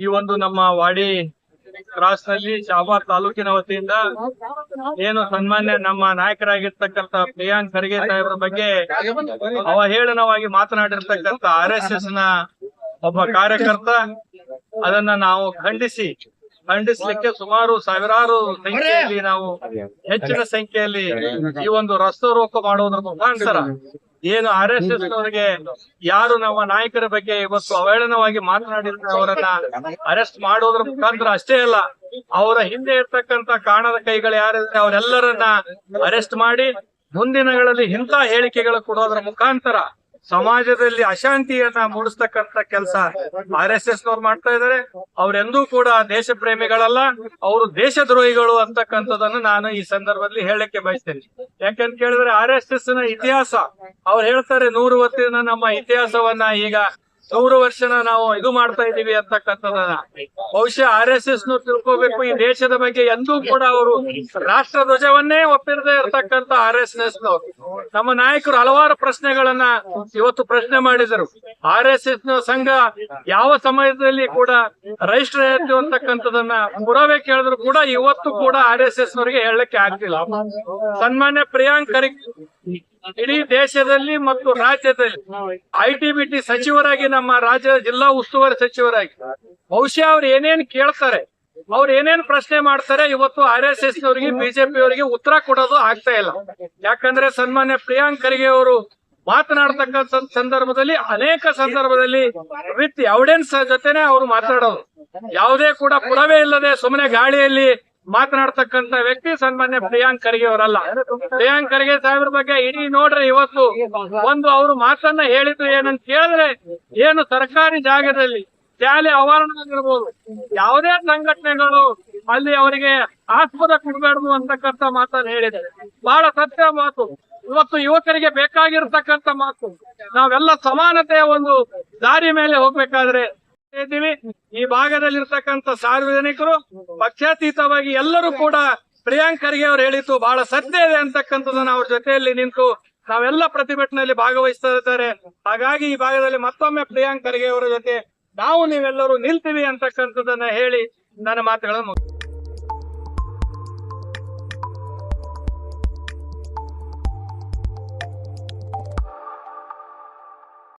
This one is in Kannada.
ಈ ಒಂದು ನಮ್ಮ ವಾಡಿ ಕ್ರಾಸ್ನಲ್ಲಿ ಶಾಬಾದ್ ತಾಲೂಕಿನ ವತಿಯಿಂದ ಏನು ಸನ್ಮಾನ್ಯ ನಮ್ಮ ನಾಯಕರಾಗಿರ್ತಕ್ಕಂತ ಪ್ರಿಯಾಂಕ್ ಖರ್ಗೆ ಸಾಹೇಬ್ರ ಬಗ್ಗೆ ಅವಹೇಳನವಾಗಿ ಮಾತನಾಡಿರ್ತಕ್ಕಂತ ಆರ್ ಎಸ್ ಎಸ್ನ ಒಬ್ಬ ಕಾರ್ಯಕರ್ತ. ಅದನ್ನ ನಾವು ಖಂಡಿಸಿ, ಖಂಡಿಸಲಿಕ್ಕೆ ಸುಮಾರು ಸಾವಿರಾರು ಸಂಖ್ಯೆಯಲ್ಲಿ ನಾವು ಹೆಚ್ಚಿನ ಸಂಖ್ಯೆಯಲ್ಲಿ ಈ ಒಂದು ರಸ್ತೆ ರೋಕ ಮಾಡುವುದರ ಮುಖಾಂತರ ಏನು ಆರ್ ಎಸ್ ಎಸ್ ಅವರಿಗೆ ಯಾರು ನಮ್ಮ ನಾಯಕರ ಬಗ್ಗೆ ಇವತ್ತು ಅವಹೇಳನವಾಗಿ ಮಾತನಾಡಿದ್ರೆ ಅವರನ್ನ ಅರೆಸ್ಟ್ ಮಾಡೋದ್ರ ಮುಖಾಂತರ ಅಷ್ಟೇ ಅಲ್ಲ ಅವರ ಹಿಂದೆ ಇರ್ತಕ್ಕಂತ ಕಾಣದ ಕೈಗಳು ಯಾರಿದ್ರೆ ಅವರೆಲ್ಲರನ್ನ ಅರೆಸ್ಟ್ ಮಾಡಿ ಮುಂದಿನಗಳಲ್ಲಿ ಇಂಥ ಹೇಳಿಕೆಗಳು ಕೊಡೋದ್ರ ಮುಖಾಂತರ ಸಮಾಜದಲ್ಲಿ ಅಶಾಂತಿಯನ್ನ ಮೂಡಿಸ್ತಕ್ಕಂತ ಕೆಲಸ ಆರ್ ಎಸ್ ಎಸ್ ನವ್ರು ಮಾಡ್ತಾ ಇದಾರೆ. ಅವರೆಂದೂ ಕೂಡ ದೇಶ ಪ್ರೇಮಿಗಳಲ್ಲ, ಅವರು ದೇಶದ್ರೋಹಿಗಳು ಅಂತಕ್ಕಂಥದ್ದನ್ನು ನಾನು ಈ ಸಂದರ್ಭದಲ್ಲಿ ಹೇಳಕ್ಕೆ ಬಯಸ್ತೇನೆ. ಯಾಕಂತ ಕೇಳಿದ್ರೆ ಆರ್ ಎಸ್ ಎಸ್ನ ಇತಿಹಾಸ, ಅವ್ರು ಹೇಳ್ತಾರೆ ನೂರು ವರ್ಷದ ನಮ್ಮ ಇತಿಹಾಸವನ್ನ ಈಗ ನೂರು ವರ್ಷನ ನಾವು ಇದು ಮಾಡ್ತಾ ಇದೀವಿ ಅಂತಕ್ಕಂಥದ್ದನ್ನ. ಬಹುಶಃ ಆರ್ ಎಸ್ ಎಸ್ ನು ತಿಳ್ಕೋಬೇಕು, ಈ ದೇಶದ ಬಗ್ಗೆ ಎಂದೂ ಕೂಡ ಅವರು ರಾಷ್ಟ್ರ ಧ್ವಜವನ್ನೇ ಒಪ್ಪಿರದೇ ಇರತಕ್ಕಂತ ಆರ್ ಎಸ್ ಎಸ್ ನಮ್ಮ ನಾಯಕರು ಹಲವಾರು ಪ್ರಶ್ನೆಗಳನ್ನ ಇವತ್ತು ಪ್ರಶ್ನೆ ಮಾಡಿದರು. ಆರ್ ಎಸ್ ಎಸ್ನ ಸಂಘ ಯಾವ ಸಮಯದಲ್ಲಿ ಕೂಡ ರಿಜಿಸ್ಟರ್ ಆಯ್ತು ಅಂತಕ್ಕಂಥದನ್ನ ಪುರಾವೆ ಕೇಳಿದ್ರು ಕೂಡ ಇವತ್ತು ಕೂಡ ಆರ್ ಎಸ್ ಎಸ್ ನವರಿಗೆ ಹೇಳಕ್ಕೆ ಆಗ್ತಿಲ್ಲ. ಸನ್ಮಾನ್ಯ ಪ್ರಿಯಾಂಕ್ ಖರ್ಗೆ ಇಡೀ ದೇಶದಲ್ಲಿ ಮತ್ತು ರಾಜ್ಯದಲ್ಲಿ ಐ ಟಿ ಬಿ ಸಚಿವರಾಗಿ ನಮ್ಮ ರಾಜ್ಯದ ಜಿಲ್ಲಾ ಉಸ್ತುವಾರಿ ಸಚಿವರಾಗಿ. ಬಹುಶಃ ಅವ್ರು ಏನೇನ್ ಕೇಳ್ತಾರೆ, ಅವ್ರು ಏನೇನ್ ಪ್ರಶ್ನೆ ಮಾಡ್ತಾರೆ, ಇವತ್ತು ಆರ್ ಎಸ್ ಎಸ್ ನವರಿಗೆ ಬಿಜೆಪಿ ಅವರಿಗೆ ಉತ್ತರ ಕೊಡೋದು ಆಗ್ತಾ ಇಲ್ಲ. ಯಾಕಂದ್ರೆ ಸನ್ಮಾನ್ಯ ಪ್ರಿಯಾಂಕ್ ಖರ್ಗೆ ಅವರು ಮಾತನಾಡ್ತಕ್ಕಂಥ ಸಂದರ್ಭದಲ್ಲಿ, ಅನೇಕ ಸಂದರ್ಭದಲ್ಲಿ ವಿತ್ ಎವಿಡೆನ್ಸ್ ಜೊತೆನೆ ಅವರು ಮಾತಾಡೋದು. ಯಾವುದೇ ಕೂಡ ಪುರಾವೆ ಇಲ್ಲದೆ ಸುಮ್ಮನೆ ಗಾಳಿಯಲ್ಲಿ ಮಾತನಾಡ್ತಕ್ಕಂತ ವ್ಯಕ್ತಿ ಸನ್ಮಾನ್ಯ ಪ್ರಿಯಾಂಕ್ ಖರ್ಗೆ ಅವರಲ್ಲ. ಪ್ರಿಯಾಂಕ್ ಖರ್ಗೆ ಸಾಹೇಬ್ರ ಬಗ್ಗೆ ಇಡೀ ನೋಡ್ರಿ ಇವತ್ತು ಒಂದು ಅವರು ಮಾತನ್ನ ಹೇಳಿದ್ರು ಏನಂತ ಕೇಳಿದ್ರೆ ಏನು ಸರ್ಕಾರಿ ಜಾಗದಲ್ಲಿ ಶಾಲೆ ಆವರಣದಲ್ಲಿರ್ಬೋದು ಯಾವುದೇ ಸಂಘಟನೆಗಳು ಅಲ್ಲಿ ಅವರಿಗೆ ಆಸ್ಪದ ಕೊಡಬಾರ್ದು ಅಂತಕ್ಕಂಥ ಮಾತನ್ನ ಹೇಳಿದ್ದಾರೆ. ಬಹಳ ಸತ್ಯ ಮಾತು. ಇವತ್ತು ಯುವಕರಿಗೆ ಬೇಕಾಗಿರ್ತಕ್ಕಂತ ಮಾತು. ನಾವೆಲ್ಲ ಸಮಾನತೆಯ ಒಂದು ದಾರಿ ಮೇಲೆ ಹೋಗ್ಬೇಕಾದ್ರೆ ಇದ್ದೀವಿ ಈ ಭಾಗದಲ್ಲಿರ್ತಕ್ಕಂಥ ಸಾರ್ವಜನಿಕರು, ಪಕ್ಷಾತೀತವಾಗಿ ಎಲ್ಲರೂ ಕೂಡ ಪ್ರಿಯಾಂಕ್ ಖರ್ಗೆ ಅವರು ಹೇಳಿದ್ದು ಬಹಳ ಸತ್ಯ ಇದೆ ಅಂತಕ್ಕಂಥದ್ದನ್ನ ಅವ್ರ ಜೊತೆಯಲ್ಲಿ ನಿಂತು ನಾವೆಲ್ಲ ಪ್ರತಿಭಟನೆಯಲ್ಲಿ ಭಾಗವಹಿಸ್ತಾ ಇದ್ದಾರೆ ಹಾಗಾಗಿ ಈ ಭಾಗದಲ್ಲಿ ಮತ್ತೊಮ್ಮೆ ಪ್ರಿಯಾಂಕ್ ಖರ್ಗೆ ಅವರ ಜೊತೆ ನಾವು ನೀವೆಲ್ಲರೂ ನಿಲ್ತೀವಿ ಅಂತಕ್ಕಂಥದ್ದನ್ನ ಹೇಳಿ ನನ್ನ ಮಾತುಗಳನ್ನು.